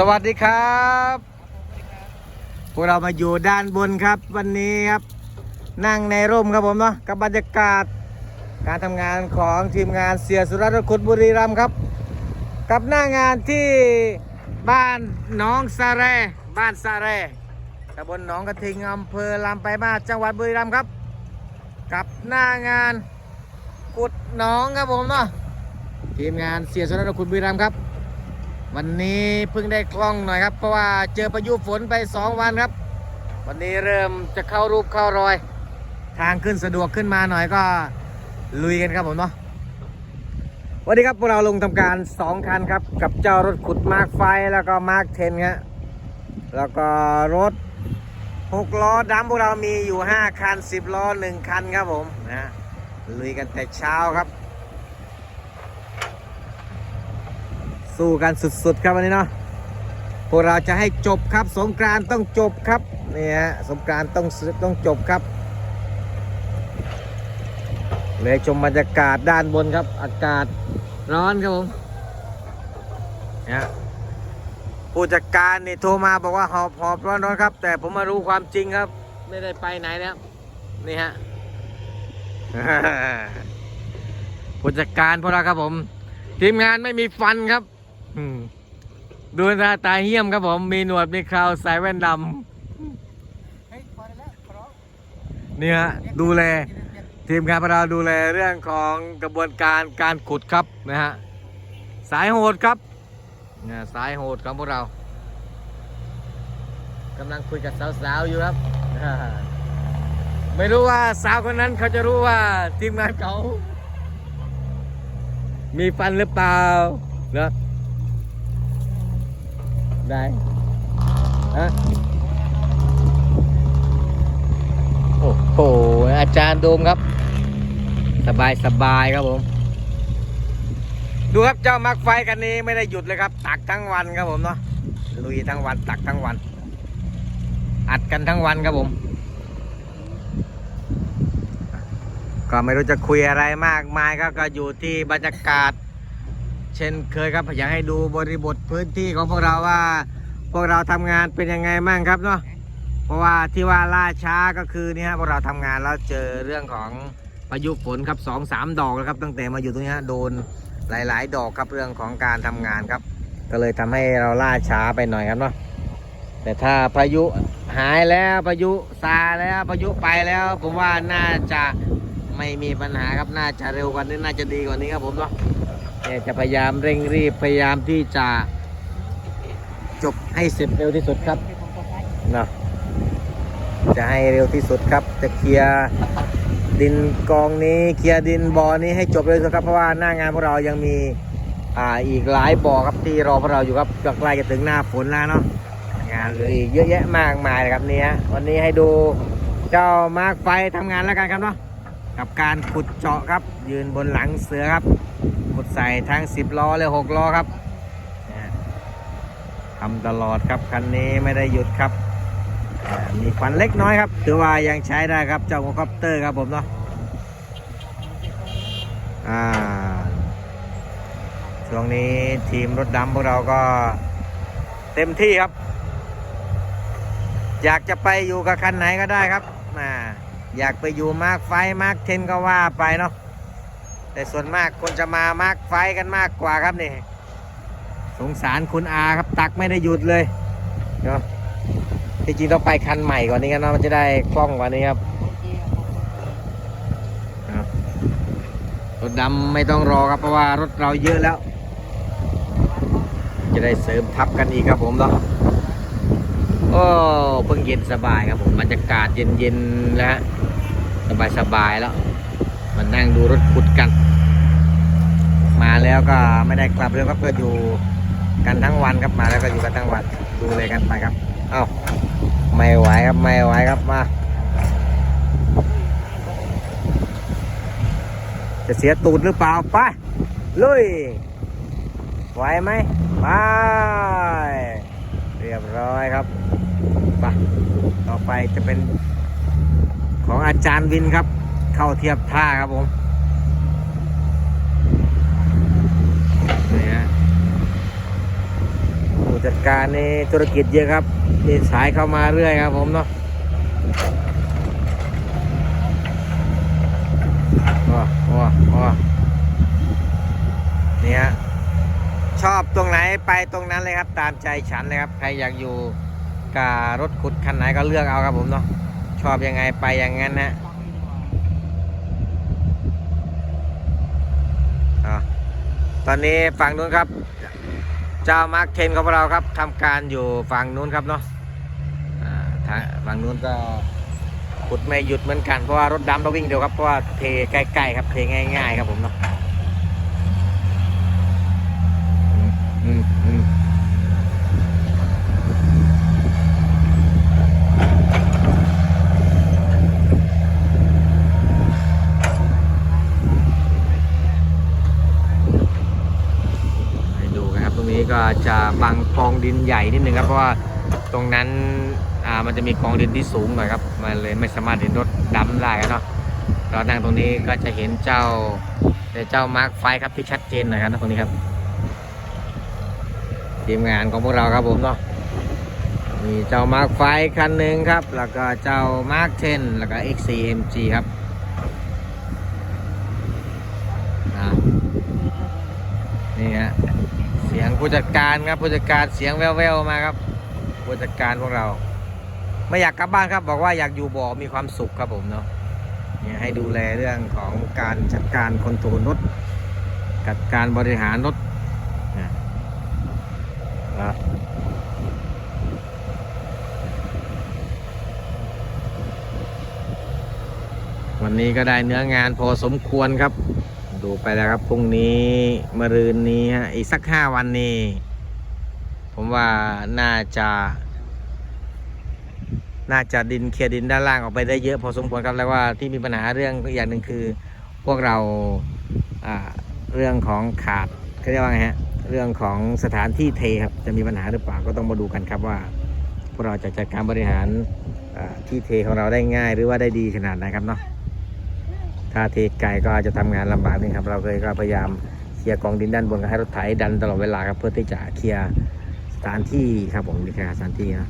สวัสดีครับ พวกเรามาอยู่ด้านบนครับ วันนี้ครับ นั่งในร่มครับผมเนาะกับบรรยากาศ การทำงานของทีมงานเสียสุรัตน์ขุดบุรีรัมย์ครับ กับหน้างานที่บ้านหน้องสาแร บ้านสาแรตำบลหนองกระทิงอำเภอลำไปลายมาจังหวัดบุรีรัมย์ครับ กับหน้างานกุดหนองครับผมเนาะทีมงานเสียสุรัตน์ขุดบุรีรัมย์ครับ วันนี้เพิ่งได้คล่องหน่อยครับ เพราะว่าเจอพายุฝนไป 2 วันครับ วันนี้เริ่มจะเข้ารูปเข้ารอย ทางขึ้นสะดวกขึ้นมาหน่อยก็ลุยกันครับผมเนาะวันนี้ครับพวกเราลงทำการ 2 คันครับ กับเจ้ารถขุดมาร์กไฟแล้วก็มาร์กเทนครับแล้วก็รถ 6 ล้อดำพวกเรามีอยู่ 5 คัน 10 ล้อ 1 คันครับผมนะลุยกันแต่เช้าครับ สู้กันสุดๆครับวันนี้เนาะพวกเราจะให้จบครับ สงกรานต้องจบครับนี่ฮะสงกรานต้องต้องจบครับเลยชมบรรยากาศด้านบนครับ อากาศร้อนครับผมนะฮะผู้จัดการนี่โทรมาบอกว่าหอบหอบร้อนร้อนครับ แต่ผมมารู้ความจริงครับ ไม่ได้ไปไหนแล้วนี่ฮะผู้จัดการพวกเราครับผม ทีมงานไม่มีฟันครับ ดูหน้าตาเหี้ยมครับผม มีหนวด มีคราวใส่แว่นดำเนี่ยดูแล ทีมงานพวกเราดูแลเรื่องของกระบวนการการขุดครับนะฮะ สายโหดครับเนี่ยสายโหดของพวกเรากำลังคุยกับสาวๆอยู่ครับ ไม่รู้ว่าสาวคนนั้นเขาจะรู้ว่าทีมงานเขา มีฟันหรือเปล่าเนอะ ได้ฮะโอ้โห อาจารย์โดมครับ สบายสบายครับผม ดูครับเจ้ามักไฟกันนี้ไม่ได้หยุดเลยครับ ตักทั้งวันครับผมเนาะลุยทั้งวันตักทั้งวัน อัดกันทั้งวันครับผม ก็ไม่รู้จะคุยอะไรมากมายครับก็อยู่ที่บรรยากาศ เช่นเคยครับอยากให้ดูบริบทพื้นที่ของพวกเราว่า พวกเราทำงานเป็นยังไงมั่งครับเนาะเพราะว่าที่ว่าล่าช้าก็คือเนี่ยฮะพวกเราทำงานแล้วเจอเรื่องของพายุฝนครับสองสามดอกแล้วครับตั้งแต่มาอยู่ตรงนี้ฮะโดนหลาย ๆ ดอกครับเรื่องของการทำงานครับ ก็เลยทำให้เราล่าช้าไปหน่อยครับเนาะแต่ถ้าพายุหายแล้วพายุซาแล้วพายุไปแล้ว ผมว่าน่าจะไม่มีปัญหาครับน่าจะเร็วกว่านี้น่าจะดีกว่านี้ครับผมเนาะ เนี่ยจะพยายามเร่งรีบพยายามที่จะจบให้เสร็จเร็วที่สุดครับเนาะจะให้เร็วที่สุดครับ จะเคลียร์ดินกองนี้เคลียร์ดินบ่อนี้ให้จบเร็วที่สุดครับเพราะว่าหน้างานพวกเรายังมีอ่าอีกหลายบ่อครับที่รอพวกเราอยู่ครับก็ใกล้จะถึงหน้าฝนแล้วเนาะงานเหลืออีกเยอะแยะมากมายเลยครับเนี่ยวันนี้ให้ดูเจ้ามาร์กไฟทำงานแล้วกันครับเนาะ กับการขุดเจาะครับ ยืนบนหลังเสือครับ ขุดใส่ทั้ง 10 ล้อเลย6ล้อครับทำตลอดครับคันนี้ไม่ได้หยุดครับ มีควันเล็กน้อยครับถือว่ายังใช้ได้ครับเจ้าโฮคอปเตอร์ครับผมเนาะอ่าช่วงนี้ทีมรถดำพวกเราก็เต็มที่ครับ อยากจะไปอยู่กับคันไหนก็ได้ครับอ่า อยากไปอยู่มากไฟมากเทนก็ว่าไปเนาะแต่ส่วนมากคนจะมามากไฟกันมากกว่าครับนี่ สงสารคุณอาครับตักไม่ได้หยุดเลยเนาะที่จริงต้องไปคันใหม่กว่านี้กันเนาะมันจะได้คล่องกว่านี้ครับรถดำไม่ต้องรอครับเพราะว่ารถเราเยอะแล้ว จะได้เสริมทับกันอีกครับผมเนาะโอ้เพิ่งเย็นสบายครับผมบรรยากาศเย็นๆแล้ว สบายสบายแล้วมานั่งดูรถขุดกัน มาแล้วก็ไม่ได้กลับเลยครับก็อยู่กันทั้งวันครับมาแล้วก็อยู่กันทั้งวันดูเลยกันไปครับ เอ้าไม่ไหวครับไม่ไหวครับมาจะเสียตูดหรือเปล่าไปลุยไหวไหมไปเรียบร้อยครับไปต่อไปจะเป็น ของอาจารย์วินครับ เข้าเทียบท่าครับผมนี่ฮะผู้จัดการในธุรกิจเยอะครับมีสายเข้ามาเรื่อยครับผมเนาะโอ้โอ้โอ้เนี่ยชอบตรงไหนไปตรงนั้นเลยครับ ตามใจฉันเลยครับ ใครอยากอยู่กับรถขุดคันไหนก็เลือกเอาครับผมเนาะ ชอบยังไงไปอย่างนั้นนะอตอนนี้ฝั่งนู้นครับ เจ้ามาร์คเทนของเราครับทำการอยู่ฝั่งนู้นครับเนาะทางฝั่งนู้นก็ขุดไม่หยุดเหมือนกันเพราะว่ารถดำเราวิ่งเดียวครับเพราะว่าเทใกล้ๆครับเทง่ายๆครับผมเนาะอืมอืมอืมให้ดู้ก็จะบังกองดินใหญ่นิดนึงครับเพราะว่าตรงนั้นอ่ามันจะมีกองดินที่สูงหน่อยครับมันเลยไม่สามารถเห็นรถดำได้ครับเนาะเรานั่งตรงนี้ก็จะเห็นเจ้าเจ้ามาร์คไฟครับที่ชัดเจนหน่อยครับตรงนี้ครับทีมงานของพวกเราครับผมเนาะมีเจ้ามาร์คไฟคันหนึ่งครับ แล้วก็เจ้ามาร์ค10แล้วก็ X4MG ครับอ่านี่ฮะเสียง ผู้จัดการครับผู้จัดการเสียงแว่วๆมาครับผู้จัดการพวกเรา ไม่อยากกลับบ้านครับ บอกว่าอยากอยู่บ่อมีความสุขครับผมเนาะเนี่ยให้ดูแลเรื่องของการจัดการคอนโทรลรถจัดการบริหารรถนะวันนี้ก็ได้เนื้องานพอสมควรครับ ดูไปแล้วครับพรุ่งนี้มะรืนนี้ฮะอีกสักห้าวันนี้ ผมว่าน่าจะ น่าจะดินเคลียร์ดินด้านล่างออกไปได้เยอะพอสมควรครับแล้วว่าที่มีปัญหาเรื่องอย่างหนึ่งคือ พวกเราเรื่องของขาดเขาเรียกว่าไงฮะเรื่องของสถานที่เทครับจะมีปัญหาหรือเปล่าก็ต้องมาดูกันครับว่าพวกเราจะจัดการบริหารที่เทของเราได้ง่ายหรือว่าได้ดีขนาดไหนครับเนาะ ถ้าเทไกลก็อาจจะทำงานลำบากนี่ครับ เราเคยก็พยายามเคลียร์กองดินด้านบนก็ให้รถไถดันตลอดเวลาครับเพื่อที่จะเคลียร์สถานที่ครับผมนี่แค่สถานที่นะ